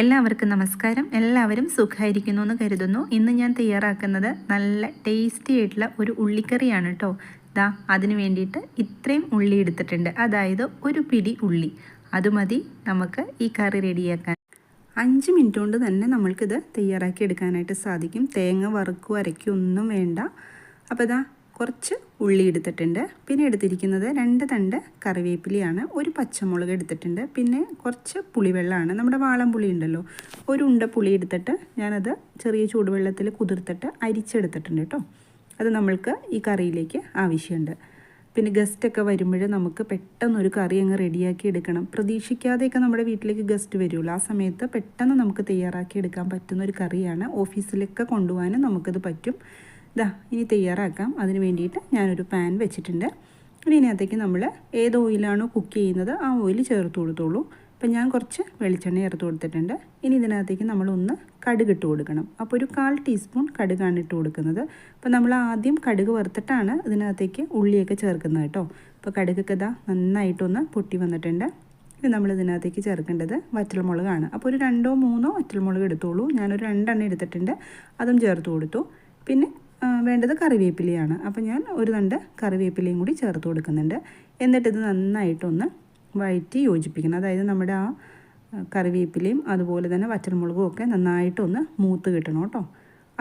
എല്ലാവർക്കും നമസ്കാരം. എല്ലാവരും സുഖമായിരിക്കുന്നു എന്ന് കരുതുന്നു. ഇന്ന് ഞാൻ തയ്യാറാക്കുന്നത് നല്ല ടേസ്റ്റി ആയിട്ടുള്ള ഒരു ഉള്ളിക്കറിയാണ് കേട്ടോ ദാ അതിന് വേണ്ടിയിട്ട് ഇത്രയും ഉള്ളി എടുത്തിട്ടുണ്ട്. അതായത് ഒരു പിടി ഉള്ളി. അത് മതി നമുക്ക് ഈ കറി റെഡിയാക്കാൻ. അഞ്ച് മിനിറ്റ് കൊണ്ട് തന്നെ നമ്മൾക്കിത് തയ്യാറാക്കി എടുക്കാനായിട്ട് സാധിക്കും. തേങ്ങ വറുക്കുക അരയ്ക്കുക ഒന്നും വേണ്ട. അപ്പോൾ ഇതാ കുറച്ച് ഉള്ളി എടുത്തിട്ടുണ്ട്. പിന്നെ എടുത്തിരിക്കുന്നത് രണ്ട് തണ്ട് കറിവേപ്പിലയാണ്. ഒരു പച്ചമുളക് എടുത്തിട്ടുണ്ട്. പിന്നെ കുറച്ച് പുളിവെള്ളമാണ്. നമ്മുടെ വാളം പുളി ഉണ്ടല്ലോ. ഒരു ഉണ്ട പുളി എടുത്തിട്ട് ഞാനത് ചെറിയ ചൂടുവെള്ളത്തിൽ കുതിർത്തിട്ട് അരിച്ചെടുത്തിട്ടുണ്ട് കേട്ടോ. അത് നമ്മൾക്ക് ഈ കറിയിലേക്ക് ആവശ്യമുണ്ട്. പിന്നെ ഗസ്റ്റൊക്കെ വരുമ്പോൾ നമുക്ക് പെട്ടെന്ന് ഒരു കറി അങ്ങ് റെഡിയാക്കി എടുക്കണം. പ്രതീക്ഷിക്കാതെയൊക്കെ നമ്മുടെ വീട്ടിലേക്ക് ഗസ്റ്റ് വരുമല്ലോ ആ സമയത്ത് പെട്ടെന്ന് നമുക്ക് തയ്യാറാക്കി എടുക്കാൻ പറ്റുന്ന ഒരു കറിയാണ്. ഓഫീസിലൊക്കെ കൊണ്ടുപോകാനും നമുക്കത് പറ്റും. ഇതാ ഇനി തയ്യാറാക്കാം. അതിന് വേണ്ടിയിട്ട് ഞാനൊരു പാൻ വെച്ചിട്ടുണ്ട്. ഇനി ഇതിനകത്തേക്ക് നമ്മൾ ഏത് ഓയിലാണോ കുക്ക് ചെയ്യുന്നത് ആ ഓയിൽ ചേർത്ത് കൊടുത്തോളൂ. അപ്പം ഞാൻ കുറച്ച് വെളിച്ചെണ്ണ ചേർത്ത് കൊടുത്തിട്ടുണ്ട്. ഇനി ഇതിനകത്തേക്ക് നമ്മളൊന്ന് കടുക് ഇട്ട് കൊടുക്കണം. അപ്പോൾ ഒരു കാൽ ടീസ്പൂൺ കടുകാണ് ഇട്ട് കൊടുക്കുന്നത്. അപ്പോൾ നമ്മൾ ആദ്യം കടുക് വറുത്തിട്ടാണ് ഇതിനകത്തേക്ക് ഉള്ളിയൊക്കെ ചേർക്കുന്നത് കേട്ടോ. അപ്പോൾ കടുകൊക്കെ ഇതാ നന്നായിട്ടൊന്ന് പൊട്ടി വന്നിട്ടുണ്ട്. ഇനി നമ്മൾ ഇതിനകത്തേക്ക് ചേർക്കേണ്ടത് വറ്റൽമുളകാണ്. അപ്പോൾ ഒരു രണ്ടോ മൂന്നോ വറ്റൽമുളക് എടുത്തോളൂ. ഞാനൊരു രണ്ടെണ്ണം എടുത്തിട്ടുണ്ട്. അതും ചേർത്ത് കൊടുത്തു. പിന്നെ വേണ്ടത് കറിവേപ്പിലയാണ്. അപ്പോൾ ഞാൻ ഒരു തണ്ട് കറിവേപ്പിലയും കൂടി ചേർത്ത് കൊടുക്കുന്നുണ്ട്. എന്നിട്ട് ഇത് നന്നായിട്ടൊന്ന് വഴറ്റി യോജിപ്പിക്കണം. അതായത് നമ്മുടെ ആ കറിവേപ്പിലയും അതുപോലെ തന്നെ വറ്റൽമുളകും ഒക്കെ നന്നായിട്ടൊന്ന് മൂത്ത് കിട്ടണം കേട്ടോ.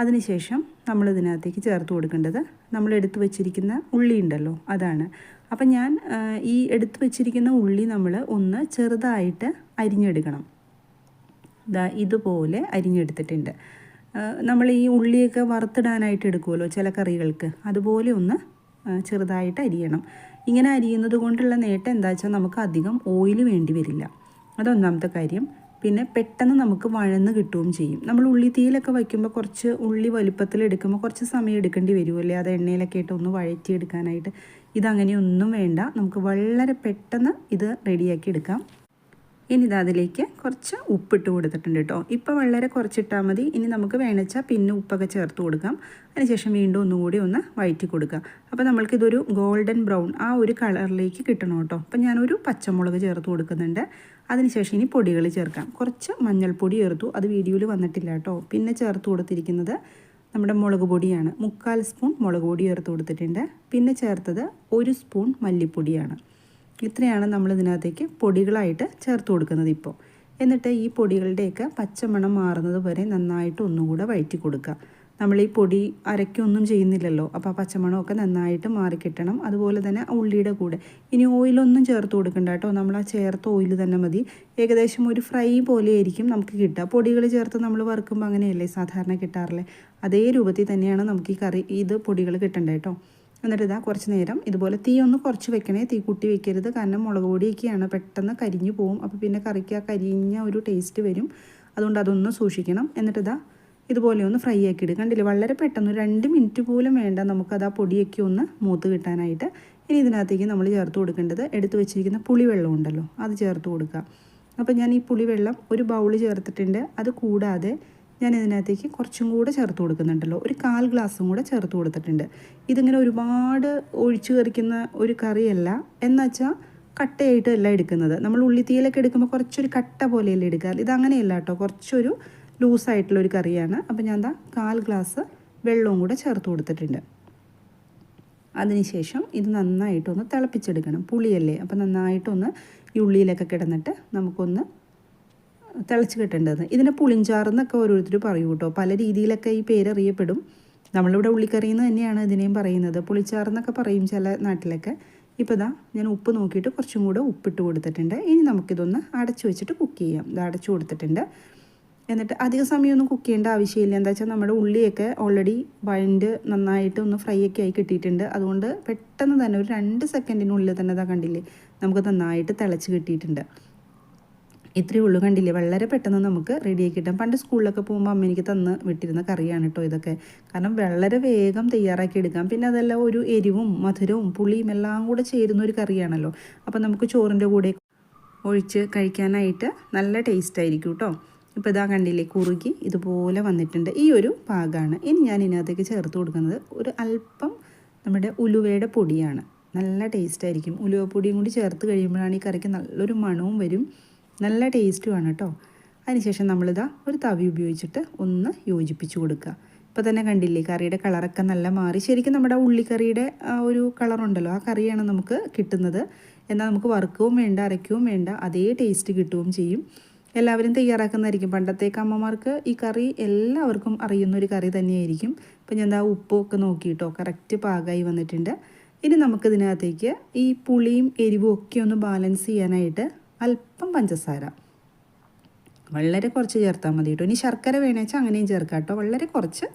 അതിനുശേഷം നമ്മൾ ഇതിനകത്തേക്ക് ചേർത്ത് കൊടുക്കേണ്ടത് നമ്മൾ എടുത്തു വച്ചിരിക്കുന്ന ഉള്ളി ഉണ്ടല്ലോ അതാണ്. അപ്പം ഞാൻ ഈ എടുത്തു വച്ചിരിക്കുന്ന ഉള്ളി നമ്മൾ ഒന്ന് ചെറുതായിട്ട് അരിഞ്ഞെടുക്കണം. ഇതാ ഇതുപോലെ അരിഞ്ഞെടുത്തിട്ടുണ്ട്. നമ്മൾ ഈ ഉള്ളിയൊക്കെ വറുത്തിടാനായിട്ട് എടുക്കുമല്ലോ ചില കറികൾക്ക്. അതുപോലെ ഒന്ന് ചെറുതായിട്ട് അരിയണം. ഇങ്ങനെ അരിയുന്നത് കൊണ്ടുള്ള നേട്ടം എന്താ വെച്ചാൽ നമുക്ക് അധികം ഓയിൽ വേണ്ടി വരില്ല. അതൊന്നാമത്തെ കാര്യം. പിന്നെ പെട്ടെന്ന് നമുക്ക് വഴന്ന് കിട്ടുകയും ചെയ്യും. നമ്മൾ ഉള്ളി തീയിലൊക്കെ വയ്ക്കുമ്പോൾ കുറച്ച് ഉള്ളി വലുപ്പത്തിൽ എടുക്കുമ്പോൾ കുറച്ച് സമയം എടുക്കേണ്ടി വരുമല്ലേ അത് എണ്ണയിലൊക്കെ ഇട്ട് ഒന്ന് വഴറ്റി വഴറ്റിയെടുക്കാനായിട്ട് ഇതങ്ങനെയൊന്നും വേണ്ട. നമുക്ക് വളരെ പെട്ടെന്ന് ഇത് റെഡിയാക്കി എടുക്കാം. ഇനി ഇത് അതിലേക്ക് കുറച്ച് ഉപ്പിട്ട് കൊടുത്തിട്ടുണ്ട് കേട്ടോ. ഇപ്പോൾ വളരെ കുറച്ചിട്ടാൽ മതി. ഇനി നമുക്ക് വേണച്ചാൽ പിന്നെ ഉപ്പൊക്കെ ചേർത്ത് കൊടുക്കാം. അതിനുശേഷം വീണ്ടും ഒന്നുകൂടി ഒന്ന് വഴറ്റി കൊടുക്കാം. അപ്പോൾ നമ്മൾക്കിതൊരു ഗോൾഡൻ ബ്രൗൺ ആ ഒരു കളറിലേക്ക് കിട്ടണം കേട്ടോ. അപ്പം ഞാനൊരു പച്ചമുളക് ചേർത്ത് കൊടുക്കുന്നുണ്ട്. അതിനുശേഷം ഇനി പൊടികൾ ചേർക്കാം. കുറച്ച് മഞ്ഞൾപ്പൊടി ചേർത്തു. അത് വീഡിയോയിൽ വന്നിട്ടില്ല കേട്ടോ. പിന്നെ ചേർത്ത് കൊടുത്തിരിക്കുന്നത് നമ്മുടെ മുളക് പൊടിയാണ്. മുക്കാൽ സ്പൂൺ മുളക് പൊടി ചേർത്ത് കൊടുത്തിട്ടുണ്ട്. പിന്നെ ചേർത്തത് ഒരു സ്പൂൺ മല്ലിപ്പൊടിയാണ്. ഇത്രയാണ് നമ്മൾ ഇതിനകത്തേക്ക് പൊടികളായിട്ട് ചേർത്ത് കൊടുക്കുന്നത് ഇപ്പോൾ എന്നിട്ട് ഈ പൊടികളുടെയൊക്കെ പച്ചമണം മാറുന്നത് വരെ നന്നായിട്ട് ഒന്നുകൂടെ വഴറ്റി കൊടുക്കുക. നമ്മൾ ഈ പൊടി അരയ്ക്കൊന്നും ചെയ്യുന്നില്ലല്ലോ അപ്പോൾ ആ പച്ചമണമൊക്കെ നന്നായിട്ട് മാറിക്കിട്ടണം അതുപോലെ തന്നെ ഉള്ളിയുടെ കൂടെ. ഇനി ഓയിലൊന്നും ചേർത്ത് കൊടുക്കണ്ട കേട്ടോ. നമ്മൾ ആ ചേർത്ത ഓയിൽ തന്നെ മതി. ഏകദേശം ഒരു ഫ്രൈ പോലെ ആയിരിക്കും നമുക്ക് കിട്ടുക. പൊടികൾ ചേർത്ത് നമ്മൾ വറുക്കുമ്പോൾ അങ്ങനെയല്ലേ സാധാരണ കിട്ടാറില്ലേ? അതേ രൂപത്തിൽ തന്നെയാണ് നമുക്ക് ഈ കറി ഇത് പൊടികൾ കിട്ടേണ്ടത് കേട്ടോ? എന്നിട്ട് ഇതാ കുറച്ച് നേരം. ഇതുപോലെ തീ ഒന്ന് കുറച്ച് വെക്കണേ. തീ കുട്ടി വെക്കരുത്. കാരണം മുളക് പൊടിയൊക്കെയാണ്. പെട്ടെന്ന് കരിഞ്ഞു പോവും. അപ്പോൾ പിന്നെ കറിക്ക് ആ കരിഞ്ഞ ഒരു ടേസ്റ്റ് വരും. അതുകൊണ്ട് അതൊന്ന് സൂക്ഷിക്കണം. എന്നിട്ട് ഇതാ ഇതുപോലെ ഒന്ന് ഫ്രൈ ആക്കി എടുക്കണ്ടില്ല കണ്ടില്ലേ? വളരെ പെട്ടെന്ന് രണ്ട് മിനിറ്റ് പോലും വേണ്ട നമുക്കത് ആ പൊടിയൊക്കെ ഒന്ന് മൂത്ത് കിട്ടാനായിട്ട്. ഇനി ഇതിനകത്തേക്ക് നമ്മൾ ചേർത്ത് കൊടുക്കേണ്ടത് എടുത്തു വെച്ചിരിക്കുന്ന പുളിവെള്ളം ഉണ്ടല്ലോ. അത് ചേർത്ത് കൊടുക്കുക. അപ്പോൾ ഞാൻ ഈ പുളിവെള്ളം ഒരു ബൗൾ ചേർത്തിട്ടുണ്ട്. അത് കൂടാതെ ഞാൻ ഇതിനകത്തേക്ക് കുറച്ചും കൂടെ ചേർത്ത് കൊടുക്കുന്നുണ്ടല്ലോ. ഒരു കാൽ ഗ്ലാസ്സും കൂടെ ചേർത്ത് കൊടുത്തിട്ടുണ്ട്. ഇതിങ്ങനെ ഒരുപാട് ഒഴിച്ചു കറിക്കുന്ന ഒരു കറിയല്ല. എന്നുവെച്ചാൽ കട്ടയായിട്ട് അല്ല എടുക്കുന്നത്. നമ്മൾ ഉള്ളിത്തീയിലൊക്കെ എടുക്കുമ്പോൾ കുറച്ചൊരു കട്ട പോലെയല്ലേ ഇത് അങ്ങനെയല്ല കേട്ടോ. കുറച്ചൊരു ലൂസായിട്ടുള്ളൊരു കറിയാണ്. അപ്പോൾ ഞാൻ എന്താ കാൽ ഗ്ലാസ് വെള്ളവും കൂടെ ചേർത്ത് കൊടുത്തിട്ടുണ്ട്. അതിനുശേഷം ഇത് നന്നായിട്ടൊന്ന് തിളപ്പിച്ചെടുക്കണം. പുളിയല്ലേ? അപ്പോൾ നന്നായിട്ടൊന്ന് ഈ ഉള്ളിയിലൊക്കെ കിടന്നിട്ട് നമുക്കൊന്ന് തിളച്ച് കിട്ടേണ്ടത്. ഇതിനെ പുളിഞ്ചാറെന്നൊക്കെ ഓരോരുത്തർ പറയും കേട്ടോ. പല രീതിയിലൊക്കെ ഈ പേരറിയപ്പെടും. നമ്മളിവിടെ ഉള്ളിക്കറി എന്ന് തന്നെയാണ് ഇതിനെയും പറയുന്നത്. പുളിച്ചാറെന്നൊക്കെ പറയും ചില നാട്ടിലൊക്കെ. ഇപ്പോൾ ഇതാ ഞാൻ ഉപ്പ് നോക്കിയിട്ട് കുറച്ചും കൂടെ ഉപ്പിട്ട് കൊടുത്തിട്ടുണ്ട്. ഇനി നമുക്കിതൊന്ന് അടച്ചു വെച്ചിട്ട് കുക്ക് ചെയ്യാം. ഇത് അടച്ചു കൊടുത്തിട്ടുണ്ട്. എന്നിട്ട് അധിക സമയമൊന്നും കുക്ക് ചെയ്യേണ്ട ആവശ്യമില്ല. എന്താ വെച്ചാൽ നമ്മുടെ ഉള്ളിയൊക്കെ ഓൾറെഡി വഴണ്ട് നന്നായിട്ട് ഒന്ന് ഫ്രൈ ഒക്കെ ആയി കിട്ടിയിട്ടുണ്ട്. അതുകൊണ്ട് പെട്ടെന്ന് തന്നെ ഒരു രണ്ട് സെക്കൻഡിനുള്ളിൽ തന്നെ ഇതാ കണ്ടില്ലേ? നമുക്ക് നന്നായിട്ട് തിളച്ച് കിട്ടിയിട്ടുണ്ട്. ഇത്രയേ ഉള്ളൂ കണ്ടില്ലേ? വളരെ പെട്ടെന്ന് നമുക്ക് റെഡിയാക്കി കിട്ടാം. പണ്ട് സ്കൂളിലൊക്കെ പോകുമ്പോൾ അമ്മ എനിക്ക് തന്ന് വിട്ടിരുന്ന കറിയാണ് കേട്ടോ ഇതൊക്കെ. കാരണം വളരെ വേഗം തയ്യാറാക്കി എടുക്കാം. പിന്നെ അതെല്ലാം ഒരു എരിവും മധുരവും പുളിയും എല്ലാം കൂടെ ചേരുന്ന ഒരു കറിയാണല്ലോ. അപ്പം നമുക്ക് ചോറിന്റെ കൂടെ ഒഴിച്ച് കഴിക്കാനായിട്ട് നല്ല ടേസ്റ്റ് ആയിരിക്കും കേട്ടോ ഇപ്പോൾ ഇതാ കണ്ടില്ലേ കുറുകി ഇതുപോലെ വന്നിട്ടുണ്ട്. ഈ ഒരു പാകമാണ് ഇനി ഞാൻ ഇതിനകത്തേക്ക് ചേർത്ത് കൊടുക്കുന്നത് ഒരു അല്പം നമ്മുടെ ഉലുവയുടെ പൊടിയാണ്. നല്ല ടേസ്റ്റ് ആയിരിക്കും. ഉലുവപ്പൊടിയും കൂടി ചേർത്ത് കഴിയുമ്പോഴാണ് ഈ കറിക്ക് നല്ലൊരു മണവും വരും. നല്ല ടേസ്റ്റുമാണ് കേട്ടോ അതിനുശേഷം നമ്മളിതാ ഒരു തവി ഉപയോഗിച്ചിട്ട് ഒന്ന് യോജിപ്പിച്ച് കൊടുക്കുക. ഇപ്പോൾ തന്നെ കണ്ടില്ലേ കറിയുടെ കളറൊക്കെ നല്ല മാറി. ശരിക്കും നമ്മുടെ ഉള്ളിക്കറിയുടെ ആ ഒരു കളറുണ്ടല്ലോ ആ കറിയാണ് നമുക്ക് കിട്ടുന്നത്. എന്നാൽ നമുക്ക് വറുക്കവും വേണ്ട അരയ്ക്കവും വേണ്ട അതേ ടേസ്റ്റ് കിട്ടുകയും ചെയ്യും. എല്ലാവരും തയ്യാറാക്കുന്നതായിരിക്കും. പണ്ടത്തേക്ക് അമ്മമാർക്ക് ഈ കറി എല്ലാവർക്കും അറിയുന്ന ഒരു കറി തന്നെയായിരിക്കും. ഇപ്പം ഞാൻ എന്താ ഉപ്പൊക്കെ നോക്കിയിട്ടോ കറക്റ്റ് പാകമായി വന്നിട്ടുണ്ട്. ഇനി നമുക്കിതിനകത്തേക്ക് ഈ പുളിയും എരിവും ഒക്കെ ഒന്ന് ബാലൻസ് ചെയ്യാനായിട്ട് അല്പം പഞ്ചസാര. വളരെ കുറച്ച് ചേർത്താൽ മതി കേട്ടോ. ഇനി ശർക്കര വേണമെച്ചാൽ അങ്ങനെയും ചേർക്കാം കേട്ടോ. വളരെ കുറച്ച്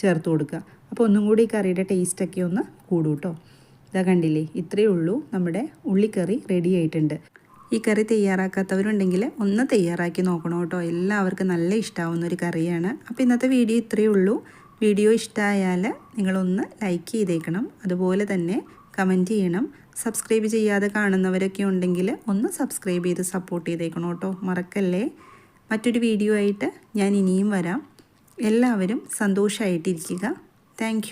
ചേർത്ത് കൊടുക്കുക അപ്പോൾ ഒന്നും കൂടി ഈ കറിയുടെ ടേസ്റ്റൊക്കെ ഒന്ന് കൂടും കേട്ടോ. ഇതാ കണ്ടില്ലേ? ഇത്രയേ ഉള്ളൂ. നമ്മുടെ ഉള്ളിക്കറി റെഡി ആയിട്ടുണ്ട്. ഈ കറി തയ്യാറാക്കാത്തവരുണ്ടെങ്കിൽ ഒന്ന് തയ്യാറാക്കി നോക്കണം കേട്ടോ. എല്ലാവർക്കും നല്ല ഇഷ്ടമാവുന്ന ഒരു കറിയാണ്. അപ്പോൾ ഇന്നത്തെ വീഡിയോ ഇത്രയേ ഉള്ളൂ. വീഡിയോ ഇഷ്ടമായാൽ നിങ്ങളൊന്ന് ലൈക്ക് ചെയ്തേക്കണം. അതുപോലെ തന്നെ കമന്റ് ചെയ്യണം. സബ്സ്ക്രൈബ് ചെയ്യാതെ കാണുന്നവരൊക്കെ ഉണ്ടെങ്കിൽ ഒന്ന് സബ്സ്ക്രൈബ് ചെയ്ത് സപ്പോർട്ട് ചെയ്തേക്കണം കേട്ടോ. മറക്കല്ലേ? മറ്റൊരു വീഡിയോ ആയിട്ട് ഞാൻ ഇനിയും വരാം. എല്ലാവരും സന്തോഷമായിട്ടിരിക്കുക താങ്ക്